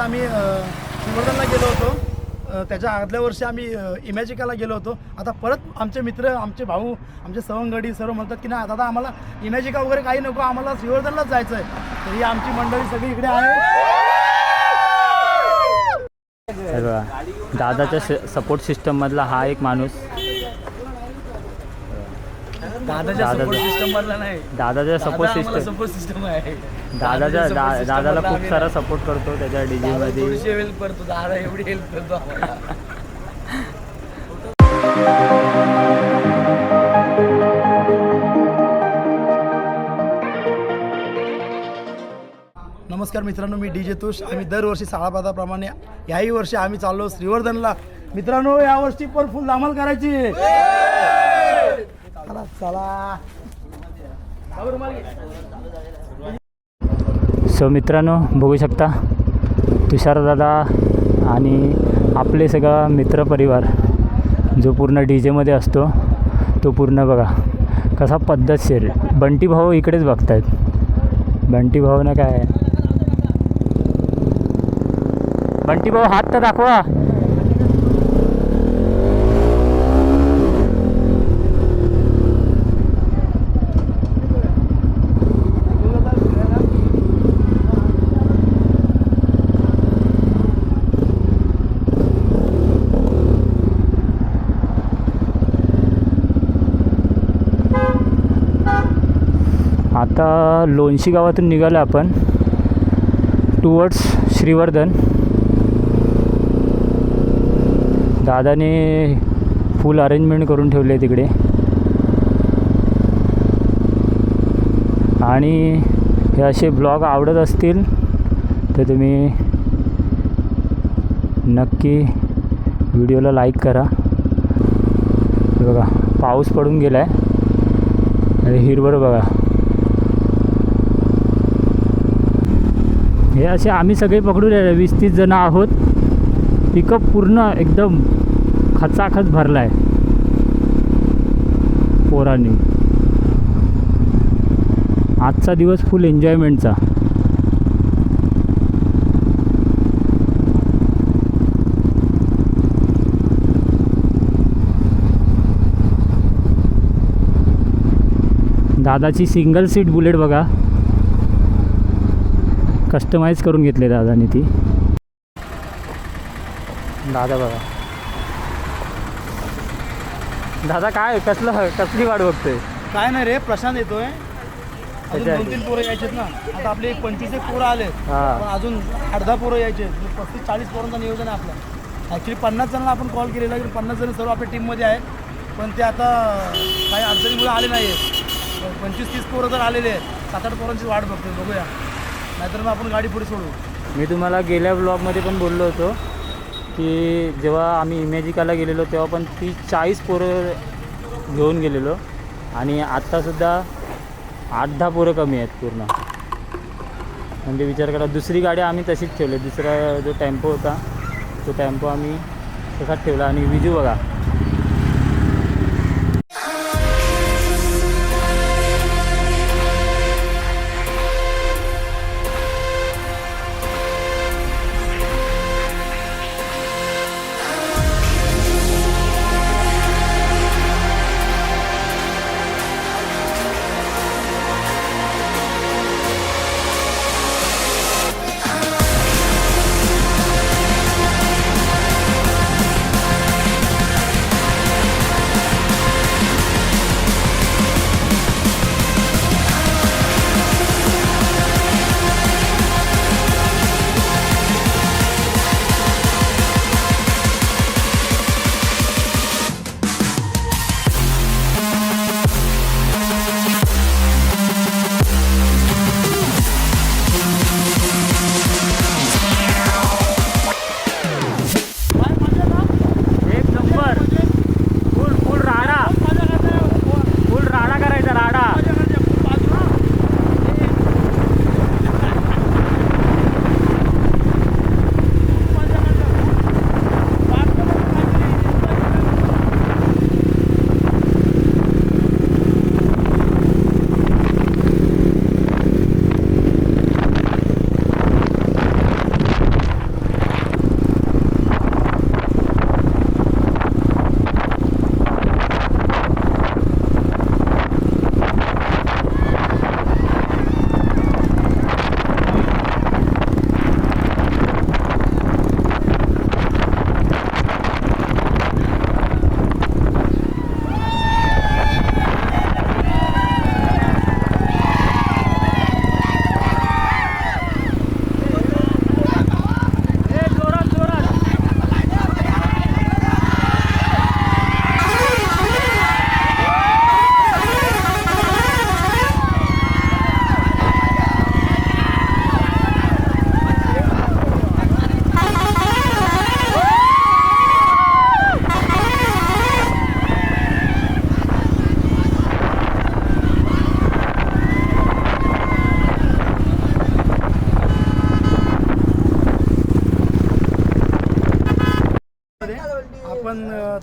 वर्षी आम्ही अ, गेलो होतो. त्याच्या आदल्या वर्षी आम्ही इमॅजिकाला गेलो होतो. आता परत आमचे मित्र आमचे भाऊ आमचे सवंगडी सर्व म्हणतात की नाही दादा आम्हाला इमॅजिका वगैरे काही नको आम्हाला श्रीवर्धनलाच जायचं आहे तर ही आमची मंडळी सगळी इकडे आहे. दादाच्या सपोर्ट सिस्टममधला हा एक माणूस दादाच्या दादा- सपोर्ट सिस्टम मधला नाही. दादाच्या सपोर्ट सिस्टम सपोर्ट सिस्टम आहे. दादाच्या support दा- system दादाला मधला खूप आम्ही सारा नाही. सपोर्ट करतो त्याच्या दादा मध्ये. थोडीशी हेल्प करतो दादा एवढी हेल्प करतो आम्हाला. नमस्कार मित्रांनो मी डी जे तुष. आम्ही दरवर्षी साळापादाप्रमाणे याही वर्षी आम्ही चाललो श्रीवर्धनला. मित्रांनो यावर्षी पण फुल धमाल करायची. चला सो मित्रांनो बघू शकता तुषारदादा आणि आपले सगळा मित्रपरिवार जो पूर्ण डी जेमध्ये असतो तो पूर्ण बघा कसा पद्धतशीर बंटी भाऊ इकडेच बघतायत. बंटी भाऊ ना काय? बंटी भाऊ हात तर दाखवा. आता लोणशी गावातून निघालो आपण. टुवर्ड्स श्रीवर्धन. दादाने फुल अरेंजमेंट करून ठेवले तिकडे. आणि हे असे ब्लॉग आवडत असतील तर तुम्ही नक्की व्हिडिओला लाईक करा. बघा पाऊस पडून गेला आहे आणि हिरवळ बघा. हे असे आम्ही सगळे पकडून वीस तीस जण आहोत. पिकअप पूर्ण एकदम खचाखच भरला आहे पोरांनी. आजचा दिवस फुल एन्जॉयमेंटचा दादाची सिंगल सीट बुलेट बघा. कस्टमाइज करून घेतले दादाने ती. दादा बघा. दादा काय कसलं कसली वाट बघतोय? काय नाही रे प्रशांत येतोय. अजून त्याच्या- दोन तीन पोरं यायचेत ना. आता आपले एक पंचवीस एक पोरं आले हा. पण अजून दहा पोरं यायचे पस्तीस चाळीस पोरांचं नियोजन आहे आपलं. ॲक्च्युली पन्नास जणांना आपण कॉल केलेला की पन्नास जण सर्व आपल्या टीममध्ये आहेत. पण ते आता काही अडचणीमुळे आले नाही आहेत पंचवीस तीस पोरं जर आलेले आहेत सात आठ पोरांची वाट बघतोय बघूया. नाहीतर मग आपण गाडी पुढे सोडू. मी तुम्हाला गेल्या ब्लॉगमध्ये पण बोललो होतो की जेव्हा आम्ही इमॅजिकाला गेलेलो तेव्हा पण ती चाळीस पोरं घेऊन गेलेलो. आणि आत्तासुद्धा आठ दहा पोरं कमी आहेत पूर्ण. म्हणजे विचार करा दुसरी गाडी आम्ही तशीच ठेवली. दुसरा जो टेम्पो होता तो टेम्पो आम्ही तसाच ठेवला. आणि विजू बघा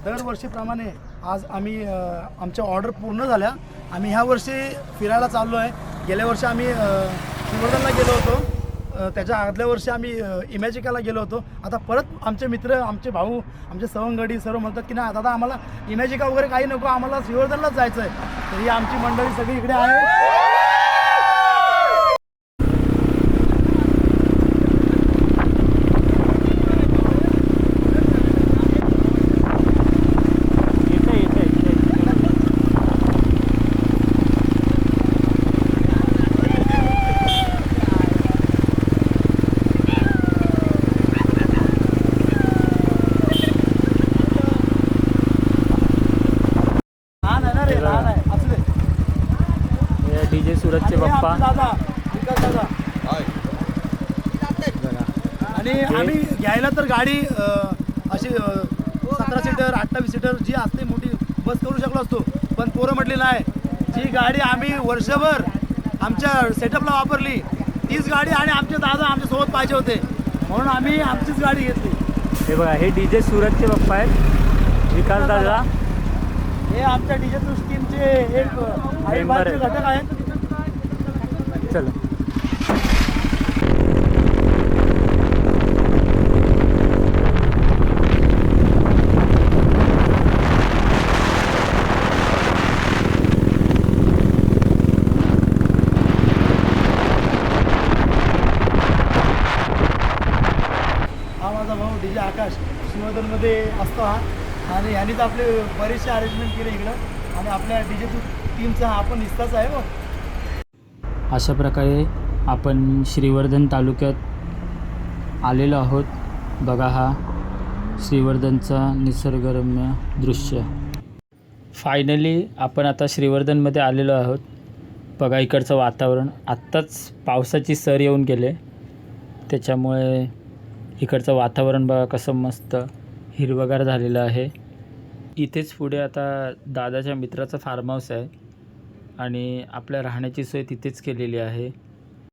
दरवर्षीप्रमाणे आज आम्ही आमच्या ऑर्डर पूर्ण झाल्या. आम्ही ह्या वर्षी फिरायला चाललो आहे. गेल्या वर्षी आम्ही अ, गेलो होतो. त्याच्या आदल्या वर्षी आम्ही इमॅजिकाला गेलो होतो. आता परत आमचे मित्र आमचे भाऊ आमचे सवंगडी सर्व म्हणतात की नाही दादा आम्हाला इमॅजिका वगैरे काही नको आम्हाला श्रीवर्धनलाच जायचं आहे तर ही आमची मंडळी सगळी इकडे आहे येतं येतं येतं लहान आहे ना रे लहान आहे असू दे डी जे सुरतचे आणि हे पप्पा आमचे दादा विकास दादा बघा आणि आम्ही घ्यायला तर गाडी अशी सतरा सीटर अठ्ठावीस सीटर जी असते मोठी बस करू शकलो असतो. पण पोरं म्हटली नाही जी गाडी आम्ही वर्षभर आमच्या सेटअपला वापरली तीच गाडी आणि आमचे दादा आमच्यासोबत पाहिजे होते. म्हणून आम्ही आमचीच गाडी घेतली. हे बघा हे डी जे सुरतचे पप्पा आहेत. विकास दादा. हे आमच्या डीजे टीमचे एक अविभाज्य आहेत. घटक आहेत. चला हा माझा भाऊ डी जे आकाश श्रीवर्धनमध्ये असतो हा आणि आपले बरेचसे अरेंजमेंट केले इकडं. आणि आपल्या डी जे टीमचा हा पण हिस्साच आहे बघ. अशा प्रकारे आपण श्रीवर्धन तालुक्यात आलेलो आहोत. बघा हा श्रीवर्धनचा निसर्गरम्य दृश्य. फायनली आपण आता श्रीवर्धनमध्ये आलेलो आहोत. बघा इकडचं वातावरण. आत्ताच पावसाची सर येऊन गेले. त्याच्यामुळे इकडचं वातावरण बघा कसं मस्त हिरवगार झालेलं आहे. इथेच पुढे आता दादाच्या मित्राचं फार्म हाऊस आहे. आणि आपल्या राहण्याची सोय तिथेच केलेली आहे.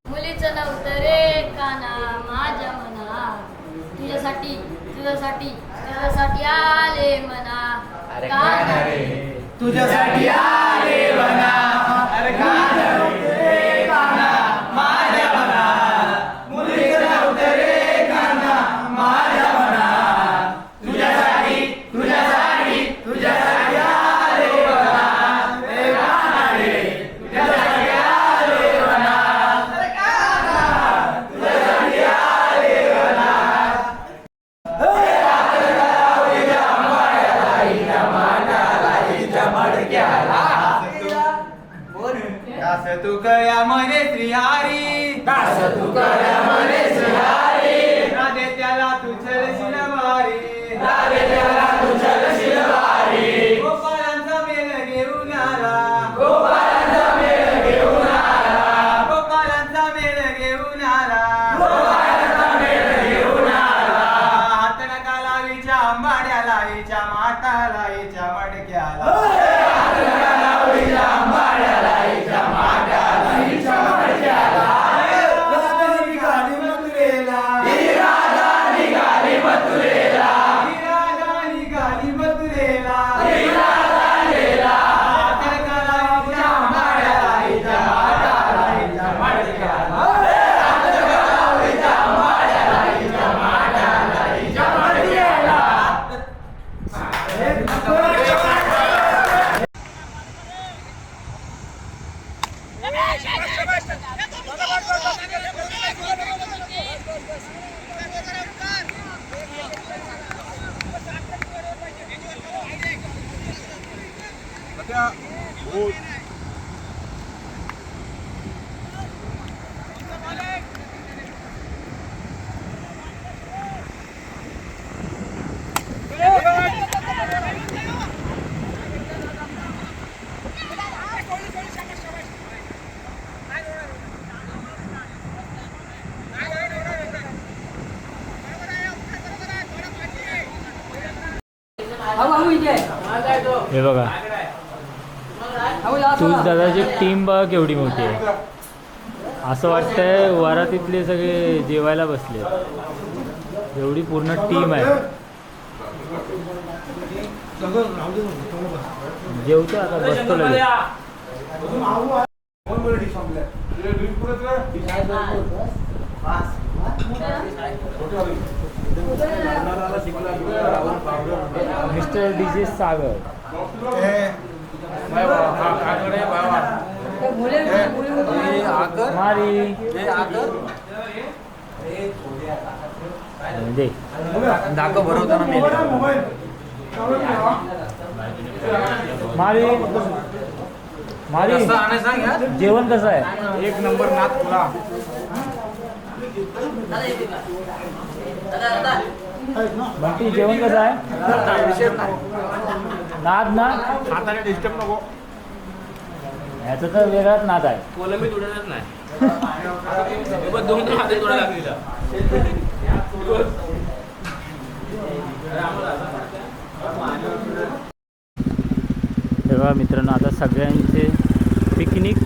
मुलीचं नव्हतं रे काना माझ्या मना. तुझ्यासाठी तुझ्यासाठी तुझ्यासाठी आले मना. तुझ्यासाठी दास तू कया मने श्रीहारी. दास तू कया मने हे बघा. तूच दादाची टीम बघा केवढी मोठी आहे. असं वाटतंय वरातीतले सगळे जेवायला बसले. एवढी पूर्ण टीम आहे. जेवतो आता बसतो लगेच. मिस्टर डी जे सागर मारी. दे. दाखव भरवताना मी मारी. मारी. जेवण कसं आहे? एक नंबर नाथ तुला बाकी जेवण कसं आहे? नाद ना? हाताने डिस्टर्ब नको. याचा तर वेगळाच नाद आहे. कोलंबी तुडतच नाही. पण दोन दोन हाते तोडा लागलेला. तेव्हा मित्रांनो आता सगळ्यांचे पिकनिक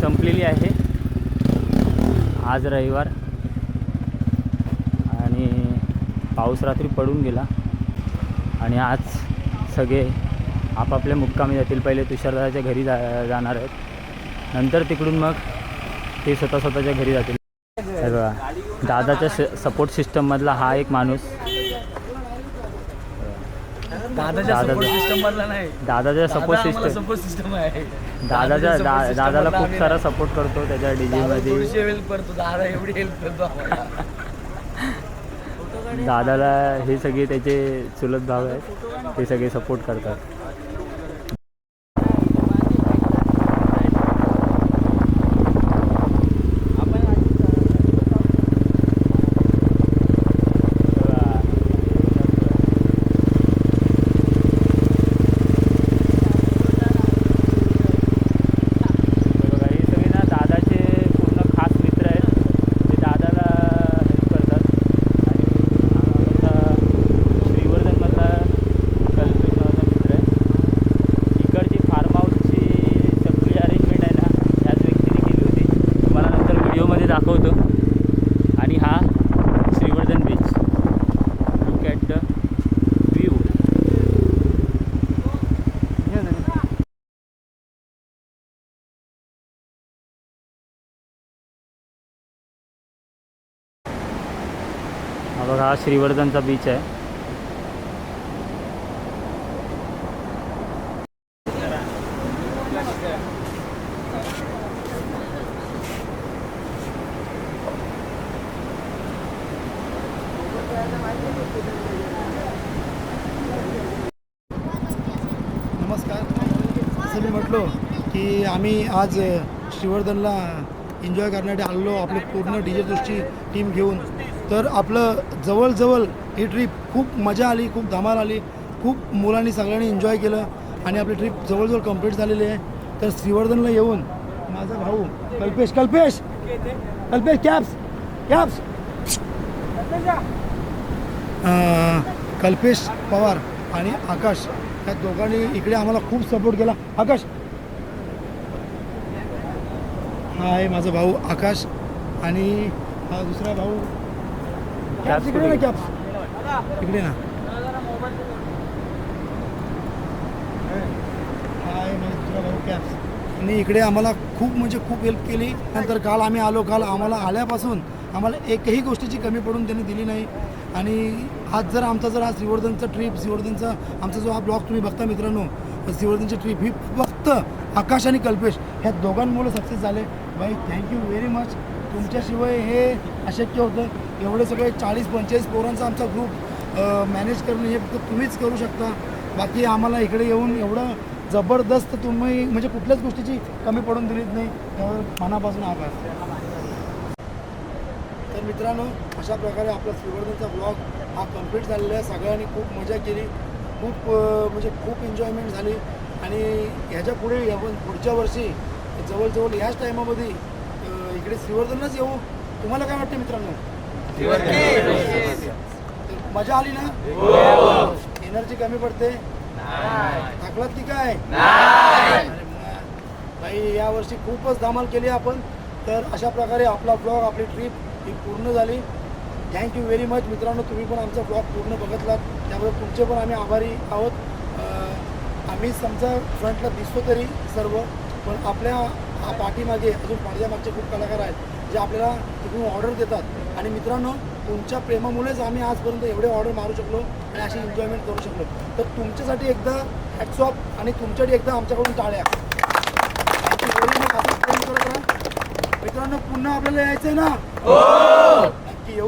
संपलेली आहे. आज रविवार. आणि पाऊस रात्री पडून गेला. आणि आज सगळे आपापल्या मुक्कामी जातील. पहिले तुषारदादाच्या घरी जा जाणार आहेत. नंतर तिकडून मग ते स्वतः स्वतःच्या घरी जातील. दादाच्या सपोर्ट सिस्टममधला हा एक माणूस. दादाच्या दादाच्या सपोर्ट सिस्टम दादाच्या दादाला खूप सारा. सपोर्ट करतो त्याच्या डी दादा मध्ये. थोडीशी हेल्प करतो. दादा एवढी हेल्प करतो. दादाला हे सगळे त्याचे चुलत भाव आहेत ते सगळे सपोर्ट करतात हे बघा, हे सगळे ना दादाचे पूर्ण खास मित्र आहेत ते दादाला हेल्प करतात आणि हा आमचा श्रीवर्धनमधला कल्पेश नावाचा मित्र आहे इकडची फार्म हाऊसची सगळी अरेंजमेंट आहे ना ह्याच व्यक्तीने केली होती तुम्हाला नंतर व्हिडिओमध्ये दाखवतो आणि हा Shrivardhan beach look at the view हा श्रीवर्धनचा बीच आहे. नमस्कार. असं मी म्हटलो की आम्ही आज श्रीवर्धनला एन्जॉय करण्यासाठी आलो आपली पूर्ण डीजे दृष्टी टीम घेऊन. तर आपलं जवळजवळ ही ट्रिप खूप मजा आली खूप धमाल आली खूप मुलांनी सगळ्यांनी एन्जॉय केलं आणि आपली ट्रिप जवळजवळ कंप्लीट झालेली आहे. तर श्रीवर्धनला येऊन माझा भाऊ कल्पेश कल्पेश! कल्पेश कॅप्स कॅप्स कल्पेश पवार आणि आकाश या दोघांनी इकडे आम्हाला खूप सपोर्ट केला. आकाश! हा आहे माझा भाऊ आकाश आणि हा दुसरा भाऊ कॅप्स इकडे ना कॅप्स. इकडे ना. आणि इकडे आम्हाला खूप म्हणजे खूप हेल्प केली. नंतर काल आम्ही आलो काल आम्हाला आल्यापासून आम्हाला एकही गोष्टीची कमी पडून त्यांनी दिली नाही. आणि आज जर आमचा जर हा श्रीवर्धनचा ट्रिप श्रीवर्धनचा आमचा जो हा ब्लॉग तुम्ही बघता मित्रांनो श्रीवर्धनची ट्रिप ही फक्त आकाश आणि कल्पेश ह्या दोघांमुळे सक्सेस झाले. भाई थँक्यू व्हेरी मच तुमच्याशिवाय हे अशक्य होतं. एवढे सगळे चाळीस पंचेचाळीस पोरांचा आमचा ग्रुप मॅनेज करणं हे फक्त तुम्हीच करू शकता. बाकी आम्हाला इकडे येऊन एवढं जबरदस्त तुम्ही म्हणजे कुठल्याच गोष्टीची कमी पडून दिलीत नाही. त्यावर मनापासून आभार. तर मित्रांनो अशा प्रकारे आपला श्रीवर्धनचा ब्लॉग हा कंप्लीट झालेला आहे. सगळ्यांनी खूप मजा केली. खूप म्हणजे खूप एन्जॉयमेंट झाली. आणि ह्याच्या पुढे पुढच्या वर्षी जवळजवळ ह्याच टायमामध्ये इकडे श्रीवर्धनलाच येऊ. तुम्हाला काय वाटतं मित्रांनो? तर मजा आली ना? एनर्जी कमी पडते. टाकलात की काय? भाई या वर्षी खूपच धमाल केली आपण. तर अशा प्रकारे आपला ब्लॉग आपली ट्रिप ही पूर्ण झाली. थँक्यू व्हेरी मच मित्रांनो तुम्ही पण आमचा ब्लॉग पूर्ण बघितलात. त्याबद्दल तुमचे पण आम्ही आभारी आहोत. आम्ही समजा फ्रंटला दिसतो तरी सर्व. पण आपल्या आ- पाठीमागे अजून पडद्यामागचे खूप कलाकार आहेत जे आपल्याला तिकडून ऑर्डर देतात. आणि मित्रांनो तुमच्या प्रेमामुळेच आम्ही आजपर्यंत एवढे ऑर्डर मारू शकलो आणि अशी एन्जॉयमेंट करू शकलो. तर तुमच्यासाठी एकदा हॅट्सऑफ आणि तुमच्यासाठी एकदा आमच्याकडून टाळ्या. मित्रांनो पुन्हा आपल्याला यायचंय ना? नक्की येऊ.